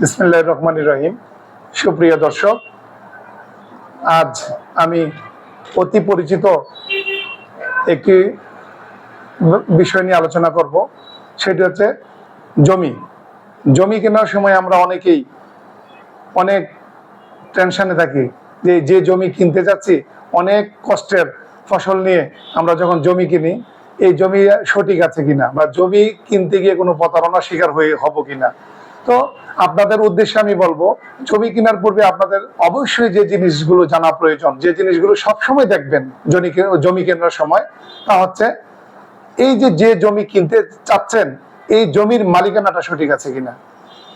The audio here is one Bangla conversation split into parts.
বিসমিল্লাহ রহমান রহিম। সুপ্রিয় দর্শক, আজ আমি অতি পরিচিত একটি বিষয় নিয়ে আলোচনা করব, সেটি হচ্ছে জমি। জমি কেনার সময় আমরা অনেকেই অনেক টেনশনে থাকি যে যে জমি কিনতে যাচ্ছি, অনেক কষ্টের ফসল নিয়ে আমরা যখন জমি কিনি, এই জমি সঠিক আছে কিনা বা জমি কিনতে গিয়ে কোনো প্রতারণার শিকার হয়ে হব কিনা? তো আপনাদের উদ্দেশ্যে আমি বলব জমি কেনার পূর্বে আপনাদের অবশ্যই যে জিনিসগুলো জানা প্রয়োজন, যে জিনিসগুলো সবসময় দেখবেন জমি কেনার সময়, তা হচ্ছে এই যে যে জমি কিনতে চাচ্ছেন, এই জমির মালিকানাটা সঠিক আছে কিনা?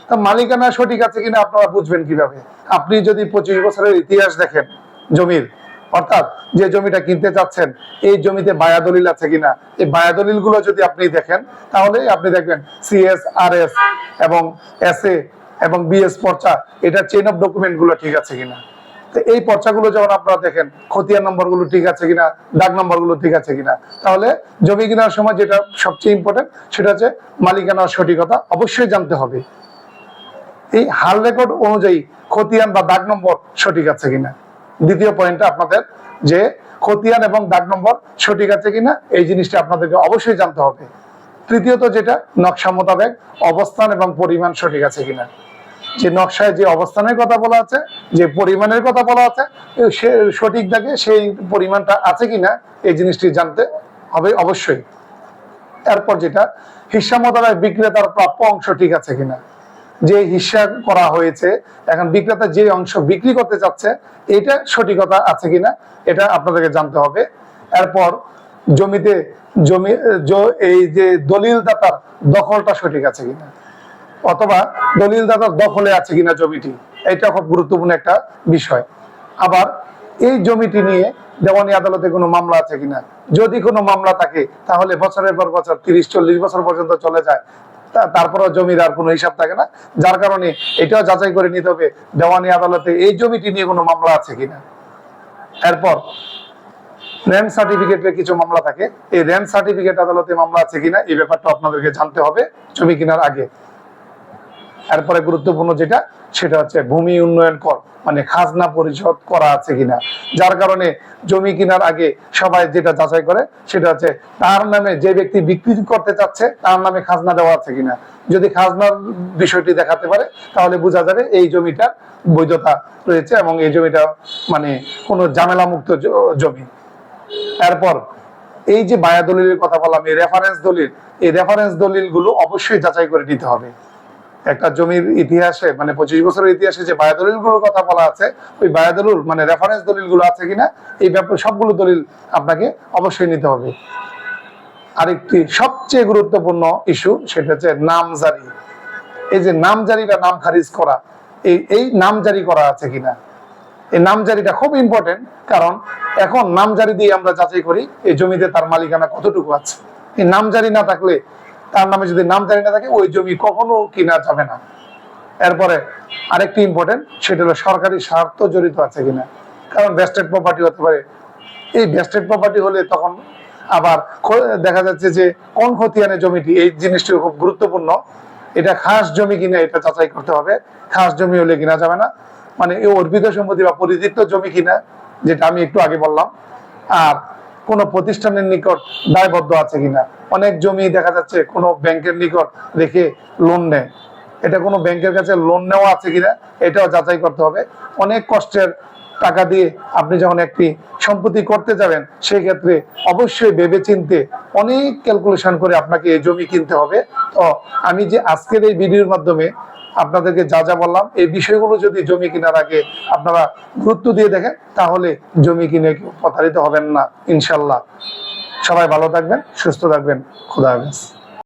তা মালিকানা সঠিক আছে কিনা আপনারা বুঝবেন কীভাবে? আপনি যদি পঁচিশ বছরের ইতিহাস দেখেন জমির, অর্থাৎ যে জমিটা কিনতে চাচ্ছেন, এই জমিতে বায়া দলিল আছে কিনা? এই বায়া দলিল যদি আপনি দেখেন তাহলে আপনি দেখবেন সিএস আর এস এবং এস এবং বিএস পর্চা, এটা চেইন অফ ডকুমেন্টগুলো ঠিক আছে কিনা। তো এই পর্চাগুলো যখন আপনারা দেখেন, খতিয়ান নম্বরগুলো ঠিক আছে কিনা, দাগ নম্বরগুলো ঠিক আছে কিনা। তাহলে জমি কেনার সময় যেটা সবচেয়ে ইম্পর্টেন্ট সেটা হচ্ছে মালিকানার সঠিকতা অবশ্যই জানতে হবে। এই হাল রেকর্ড অনুযায়ী খতিয়ান বা দাগ নম্বর সঠিক আছে কিনা। দ্বিতীয় পয়েন্টটা আপনাদের যে খতিয়ান এবং দাগ নম্বর সঠিক আছে কিনা, এই জিনিসটা আপনাদেরকে অবশ্যই জানতে হবে। তৃতীয়ত যেটা, নকশা মোতাবেক অবস্থান এবং পরিমাণ সঠিক আছে কিনা। যে নকশায় যে অবস্থানের কথা বলা আছে, যে পরিমাণের কথা বলা আছে, সে সঠিক থাকে সেই পরিমাণটা আছে কিনা, এই জিনিসটি জানতে হবে অবশ্যই। এরপর যেটা হিসাব মোতাবেক বিক্রেতার প্রাপ্য অংশ ঠিক আছে কিনা। যে হিসাব করা হয়েছে, এখন বিক্রেতা যে অংশ বিক্রি করতে চাচ্ছে, এটা সঠিকতা আছে কিনা, এটা আপনাদেরকে জানতে হবে। এরপর জমিতে, জমি এই যে দলিল দাতার দখলটা সঠিক আছে কিনা? অথবা দলিল দাতার দখলে আছে কিনা জমিটি? এটা খুব গুরুত্বপূর্ণ একটা বিষয়। আবার এই জমিটি নিয়ে দেওয়ানি আদালতে কোনো মামলা আছে কিনা? যদি কোনো মামলা থাকে, তাহলে বছরের পর বছর, তিরিশ, চল্লিশ বছর পর্যন্ত চলে যায়। তারপরেও জমির আর কোনো হিসাব থাকে না। যার কারণে এটাও যাচাই করে নিতে হবে, দেওয়ানি আদালতে এই জমিটি নিয়ে কোনো মামলা আছে কিনা? এরপর র্যান সার্টিফিকেটের কিছু মামলা থাকে। এই র্যান সার্টিফিকেট আদালতে মামলা আছে কিনা, এই ব্যাপারটা আপনাদেরকে জানতে হবে জমি কেনার আগে। এরপরে গুরুত্বপূর্ণ যেটা, সেটা হচ্ছে ভূমি উন্নয়ন কর মানে খাজনা পরিশোধ করা আছে কিনা। যার কারণে জমি কেনার আগে সবাই যেটা যাচাই করে, সেটা হচ্ছে তার নামে যে ব্যক্তি বিক্রি করতে চাচ্ছে, তার নামে খাজনা দেওয়া আছে কিনা। যদি খাজনার বিষয়টি দেখাতে পারে, তাহলে বোঝা যাবে এই জমিটার বৈধতা রয়েছে এবং এই জমিটা মানে কোনো ঝামেলা মুক্ত জমি। এরপর এই যে বায়া দলিলের কথা বললাম, এই রেফারেন্স দলিল, এই রেফারেন্স দলিলগুলো অবশ্যই যাচাই করে নিতে হবে। একটা জমির ইতিহাসে মানে পঁচিশ বছরের ইতিহাসে যে বায়া দলিলগুলোর কথা বলা আছে, ওই বায়া দলিল মানে রেফারেন্স দলিলগুলো আছে কিনা, এই ব্যাপারে সবগুলো দলিল আপনাকে অবশ্যই নিতে হবে। আরেকটি সবচেয়ে গুরুত্বপূর্ণ ইস্যু সেটা হচ্ছে নামজারি। এই যে নামজারি বা নাম খারিজ করা, এই এই নাম জারি করা আছে কিনা? এই নামজারিটা খুব ইম্পর্টেন্ট কারণ এখন নামজারি দিয়ে আমরা যাচাই করি এই জমিতে তার মালিকানা কতটুকু আছে। এই নামজারি না থাকলে, তার নামে যদি নামজারি না থাকে, ওই জমি কখনো কিনা যাবে না। এরপরে আরেকটি ইম্পর্টেন্ট সেটা হলো সরকারি স্বার্থ জড়িত আছে কিনা। কারণ ভেস্টেড প্রপার্টি হতে পারে। এই ভেস্টেড প্রপার্টি হলে তখন আবার দেখা যাচ্ছে যে কোন খতিয়ানের জমিটি, এই জিনিসটি খুব গুরুত্বপূর্ণ। এটা খাস জমি কিনা এটা যাচাই করতে হবে। খাস জমি হলে কিনা যাবে না। মানে এই অর্পিত সম্পত্তি বা পরিচিত জমি কিনা, যেটা আমি একটু আগে বললাম, আর কোন প্রতিষ্ঠানের নিকট দায়বদ্ধ আছে কিনা। অনেক জমি দেখা যাচ্ছে কোনো ব্যাংকের নিকট রেখে লোন নেয়। এটা কোনো ব্যাংকের কাছে লোন নেওয়া আছে কিনা, এটাও যাচাই করতে হবে। অনেক কষ্টের টাকা দিয়ে আপনি যখন একটি সম্পত্তি করতে যাবেন, সেই ক্ষেত্রে অবশ্যই ভেবে চিনতে অনেক ক্যালকুলেশন করে আপনাকে এই জমি কিনতে হবে। তো আমি যে আজকের এই ভিডিওর মাধ্যমে আপনাদেরকে যা যা বললাম, এই বিষয়গুলো যদি জমি কেনার আগে আপনারা গুরুত্ব দিয়ে দেখেন, তাহলে জমি কিনে প্রতারিত হবেন না, ইনশাল্লাহ। সবাই ভালো থাকবেন, সুস্থ থাকবেন, খুদা হাফেজ।